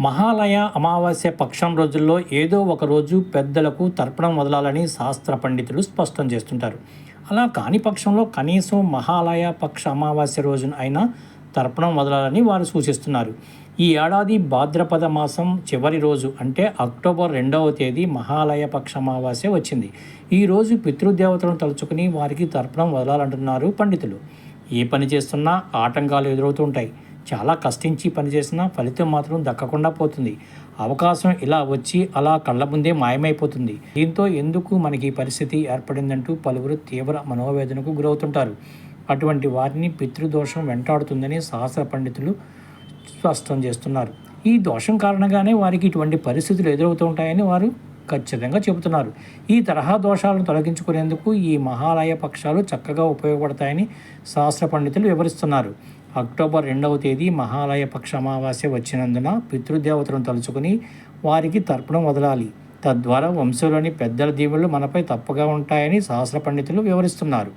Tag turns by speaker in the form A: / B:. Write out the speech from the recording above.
A: మహాలయ అమావాస్య పక్షం రోజుల్లో ఏదో ఒక రోజు పెద్దలకు తర్పణం వదలాలని శాస్త్ర పండితులు స్పష్టం చేస్తుంటారు. అలా కాని పక్షంలో కనీసం మహాలయ పక్ష అమావాస్య రోజున అయినా తర్పణం వదలాలని వారు సూచిస్తున్నారు. ఈ ఏడాది భాద్రపద మాసం చివరి రోజు అంటే అక్టోబర్ రెండవ తేదీ మహాలయ పక్ష అమావాస్య వచ్చింది. ఈ రోజు పితృదేవతలను తలుచుకుని వారికి తర్పణం వదలాలంటున్నారు పండితులు. ఏ పని చేస్తున్నా ఆటంకాలు ఎదురవుతుంటాయి చాలా కష్టించి పనిచేసినా ఫలితం మాత్రం దక్కకుండా పోతుంది. అవకాశం ఇలా వచ్చి అలా కళ్ళ ముందే మాయమైపోతుంది. దీంతో ఎందుకు మనకి ఈ పరిస్థితి ఏర్పడిందంటూ పలువురు తీవ్ర మనోవేదనకు గురవుతుంటారు. అటువంటి వారిని పితృదోషం వెంటాడుతుందని శాస్త్ర పండితులు స్పష్టం చేస్తున్నారు. ఈ దోషం కారణంగానే వారికి ఇటువంటి పరిస్థితులు ఎదురవుతుంటాయని వారు ఖచ్చితంగా చెబుతున్నారు. ఈ తరహా దోషాలను తొలగించుకునేందుకు ఈ మహాలయ పక్షాలు చక్కగా ఉపయోగపడతాయని శాస్త్ర పండితులు వివరిస్తున్నారు. అక్టోబర్ రెండవ తేదీ మహాలయ పక్ష అమావాస్య వచ్చినందున పితృదేవతలను తలుచుకుని వారికి తర్పణం వదలాలి. తద్వారా వంశంలోని పెద్దల దీవులు మనపై తప్పగా ఉంటాయని శాస్త్ర పండితులు వివరిస్తున్నారు.